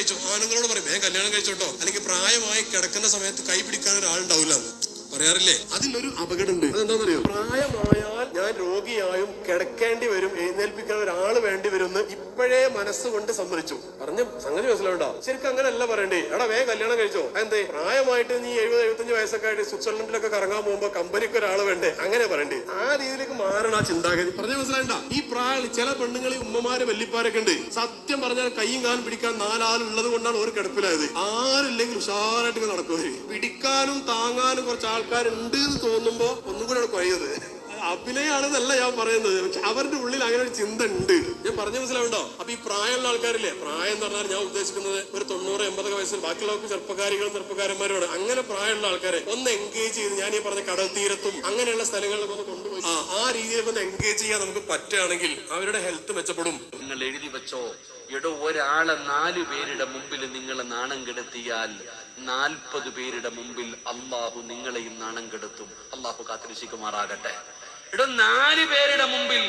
കഴിച്ചു. ആണുങ്ങളോട് പറയും ഞാൻ കല്യാണം കഴിച്ചോട്ടോ? അല്ലെങ്കിൽ പ്രായമായി കിടക്കുന്ന സമയത്ത് കൈ പിടിക്കാൻ ഒരാളുണ്ടാവില്ല പറയാറില്ലേ? അതിലൊരു അപകടമുണ്ട്. അതെന്താണെന്നറിയോ? പ്രായമായാൽ ഞാൻ രോഗിയായും കിടക്കേണ്ടി വരും എഴുന്നേൽപ്പിക്കാൻ ഒരാൾ വേണ്ടി വരും ഇപ്പോഴേ മനസ്സുകൊണ്ട് സമ്മതിച്ചു. പറഞ്ഞു സംഗതി മനസ്സിലാവണ്ടോ? ശരിക്കും അങ്ങനെയല്ല പറയണ്ടേ. എടാ വേ കല്യാണം കഴിച്ചോ. എന്തേ പ്രായമായിട്ട് നീ എഴുപത് എഴുപത്തഞ്ച് വയസ്സൊക്കെ ആയിട്ട് സ്വിറ്റ്സർലൻഡിലൊക്കെ കറങ്ങാൻ പോകുമ്പോ കമ്പനിക്ക് ഒരാൾ വേണ്ടേ? അങ്ങനെ പറയണ്ടേ. ആ രീതിയിലേക്ക് മാറണ ചിന്താഗതി. പറഞ്ഞ മനസ്സിലാണ്ട ഈ പ്രായം ചില പെണ്ണുങ്ങളെ ഉമ്മമാരെ വല്ലിപ്പാരൊക്കെ ഉണ്ട്. സത്യം പറഞ്ഞാൽ കൈയും കാലും പിടിക്കാൻ നാലാളുള്ളത് കൊണ്ടാണ് ഒരു കിടപ്പിലായത്. ആരില്ലെങ്കിൽ ഉഷാറായിട്ട് നടക്കുക പിടിക്കാനും താങ്ങാനും കുറച്ച് ആൾക്കാരുണ്ട് എന്ന് തോന്നുമ്പോ ഒന്നും കൂടെ കുറയത് അഭിനയാണെന്നല്ല ഞാൻ പറയുന്നത്. പക്ഷെ അവരുടെ ഉള്ളിൽ അങ്ങനെ ഒരു ചിന്ത ഉണ്ട്. ഞാൻ പറഞ്ഞ മനസ്സിലാവുണ്ടോ? അപ്പൊ ഈ പ്രായമുള്ള ആൾക്കാരില്ലേ? പ്രായം എന്ന് പറഞ്ഞാൽ ഞാൻ ഉദ്ദേശിക്കുന്നത് ഒരു തൊണ്ണൂറ് എൺപതൊക്കെ വയസ്സിൽ ബാക്കിയുള്ളവർക്ക് ചെറുപ്പക്കാരികളും ചെറുപ്പക്കാരന്മാരോട് അങ്ങനെ പ്രായമുള്ള ആൾക്കാരെ ഒന്ന് എൻഗേജ് ചെയ്ത് ഞാൻ ഈ പറഞ്ഞ കടൽ തീരത്തും അങ്ങനെയുള്ള സ്ഥലങ്ങളിലൊക്കെ ഒന്ന് കൊണ്ടുപോയി. ആ ആ രീതിയിലൊക്കെ ഒന്ന് എൻഗേജ് ചെയ്യാൻ നമുക്ക് പറ്റുകയാണെങ്കിൽ അവരുടെ ഹെൽത്ത് മെച്ചപ്പെടും. നിങ്ങൾ എഴുതി വെച്ചോ? എടോ ഒരാളെ നാല് പേരുടെ മുമ്പിൽ നിങ്ങൾ നാണം കെടുത്തിയാൽ നാൽപ്പത് പേരുടെ മുമ്പിൽ അള്ളാഹു നിങ്ങളെയും നാണം കെടുത്തും. അള്ളാഹു കാത്തിരിശിക്കുമാറാകട്ടെ എടോ നാല് പേരുടെ മുമ്പിൽ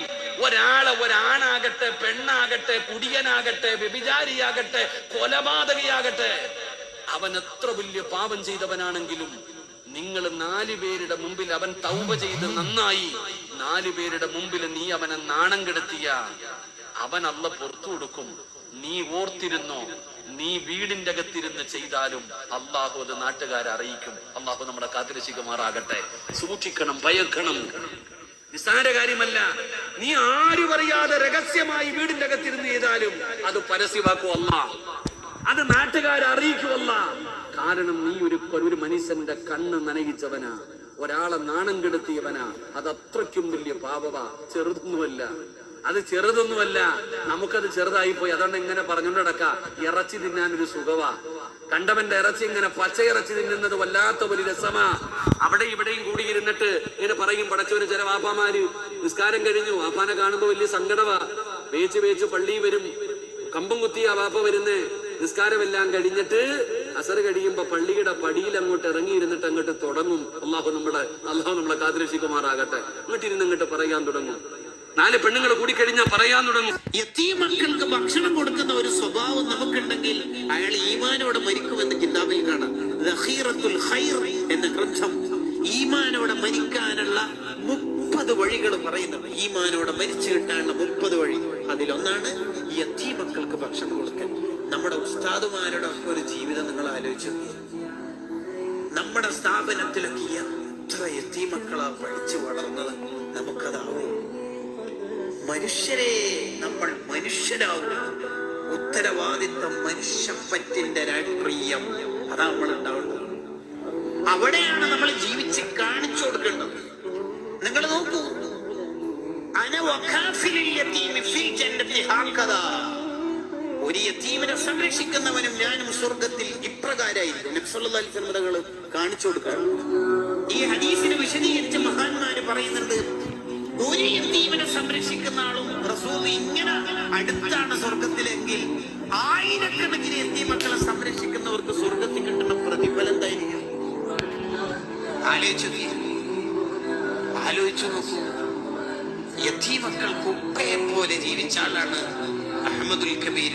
ഒരാളെ ഒരാണാകട്ടെ പെണ്ണാകട്ടെ കുടിയനാകട്ടെ വ്യഭിചാരിയാകട്ടെ കൊലപാതകയാകട്ടെ. അവൻ എത്ര വലിയ പാപം ചെയ്തവനാണെങ്കിലും നിങ്ങൾ നാല് പേരുടെ മുമ്പിൽ അവൻ തൗപ ചെയ്ത് നന്നായി. നാല് പേരുടെ മുമ്പിൽ നീ അവനെ നാണം കെടുത്തിയ അവൻ അല്ല പുറത്തു കൊടുക്കും. നീ ഓർത്തിരുന്നോ? നീ വീടിന്റെ അകത്തിരുന്ന് ചെയ്താലും അള്ളാഹു അത് നാട്ടുകാരെ അറിയിക്കും. അള്ളാഹു നമ്മുടെ കാത്തിരശിക്കുമാറാകട്ടെ സൂക്ഷിക്കണം ഭയക്കണം. നിസ്സാര കാര്യമല്ല. നീ ആരും അറിയാതെ രഹസ്യമായി വീടിന്റെ അകത്തിരുന്ന് ചെയ്താലും അത് പരസ്യമാക്കും അല്ല. അത് നാട്ടുകാരെ അറിയിക്കുമല്ല കാരണം നീ ഒരു ഒരു മനുഷ്യന്റെ കണ്ണ് നനയിച്ചവനാ. ഒരാളെ നാണം കെടുത്തിയവനാ. അത് അത്രയ്ക്കും വലിയ പാപവ. ചെറുതൊന്നുമല്ല. അത് ചെറുതൊന്നുമല്ല. നമുക്കത് ചെറുതായി പോയി അതുകൊണ്ട് ഇങ്ങനെ പറഞ്ഞുകൊണ്ട് നടക്ക. ഇറച്ചി തിന്നാൻ ഒരു സുഖവാ. കണ്ടവന്റെ ഇറച്ചി ഇങ്ങനെ പച്ച ഇറച്ചി തിന്നുന്നത് വല്ലാത്ത ഒരു രസമാ. അവിടെ ഇവിടെയും കൂടി ഇരുന്നിട്ട് ഇങ്ങനെ പറയും പടച്ചവന് ചില വാപ്പാമാര് നിസ്കാരം കഴിഞ്ഞു. വാപ്പാനെ കാണുമ്പോ വലിയ സങ്കടവാ. വേച്ച് വേച്ച് പള്ളി വരും. കമ്പം കുത്തിയ വാപ്പ വരുന്നേ. നിസ്കാരമെല്ലാം കഴിഞ്ഞിട്ട് അസർ കഴിയുമ്പോ പള്ളിയുടെ പടിയിൽ അങ്ങോട്ട് ഇറങ്ങിയിരുന്നിട്ട് അങ്ങോട്ട് തുടങ്ങും. അള്ളാഹു നമ്മളെ അള്ളാഹു നമ്മളെ കാതിരക്ഷിക്കുമാറാകട്ടെ അങ്ങോട്ടിരുന്ന് അങ്ങോട്ട് പറയാൻ തുടങ്ങും. നാല് പെണ്ണുങ്ങൾ കൂടി കഴിഞ്ഞാൽ പറയാൻ തുടങ്ങും. എത്തിയ മക്കൾക്ക് ഭക്ഷണം കൊടുക്കുന്ന ഒരു സ്വഭാവം നമുക്കുണ്ടെങ്കിൽ അയാൾ ഈമാനോടെ മരിക്കുമെന്ന് കിതാബിൽ കാണാം. എന്ന ഗ്രന്ഥം ഈമാനോടെ മരിക്കാനുള്ള മുപ്പത് വഴികൾ പറയുന്നുണ്ട്. ഈമാനോടെ മരിച്ചു കിട്ടാനുള്ള മുപ്പത് വഴി. അതിലൊന്നാണ് എത്തിയ മക്കൾക്ക് ഭക്ഷണം കൊടുക്കൽ. നമ്മുടെ ഉസ്താദുമാരുടെ ഒക്കെ ഒരു ജീവിതം നിങ്ങൾ ആലോചിച്ചു നമ്മുടെ സ്ഥാപനത്തിലൊക്കെ എത്ര എത്തി മക്കളാ പഠിച്ചു വളർന്നത്? നമുക്കതാവും. മനുഷ്യരെ നമ്മൾ മനുഷ്യരാവുക ഉത്തരവാദിത്വം മനുഷ്യപ്പറ്റിന്റെ രാഷ്ട്രീയം. അതാ നമ്മൾ ഉണ്ടാവേണ്ടത് അവിടെയാണ് നമ്മൾ ജീവിച്ച് കാണിച്ചു കൊടുക്കേണ്ടത്. നിങ്ങൾ നോക്കൂ. ഒരു യത്തീമിനെ സംരക്ഷിക്കുന്നവനും ഞാനും സ്വർഗത്തിൽ ഇപ്രകാരായിരിക്കും. കാണിച്ചു കൊടുക്കാറുണ്ട്. ഈ ഹദീസിനെ വിശദീകരിച്ച് മഹാന്മാര് പറയുന്നുണ്ട് ഒരു യത്തീമിനെ സംരക്ഷിക്കുന്ന ആളും റസൂൽ ഇങ്ങനെ അടുത്താണ് സ്വർഗത്തിലെങ്കിൽ ആയിരക്കണക്കിന് യത്തീം മക്കളെ സംരക്ഷിക്കുന്നവർക്ക് സ്വർഗത്തിൽ കിട്ടുന്ന പ്രതിഫലം എന്തായിരിക്കും ആലോചിച്ചു. ആലോചിച്ചു നോക്കൂ യത്തീം മക്കൾക്ക് ഉപ്പയെ പോലെ ജീവിച്ച ആളാണ് അഹമ്മദുൽ കബീർ.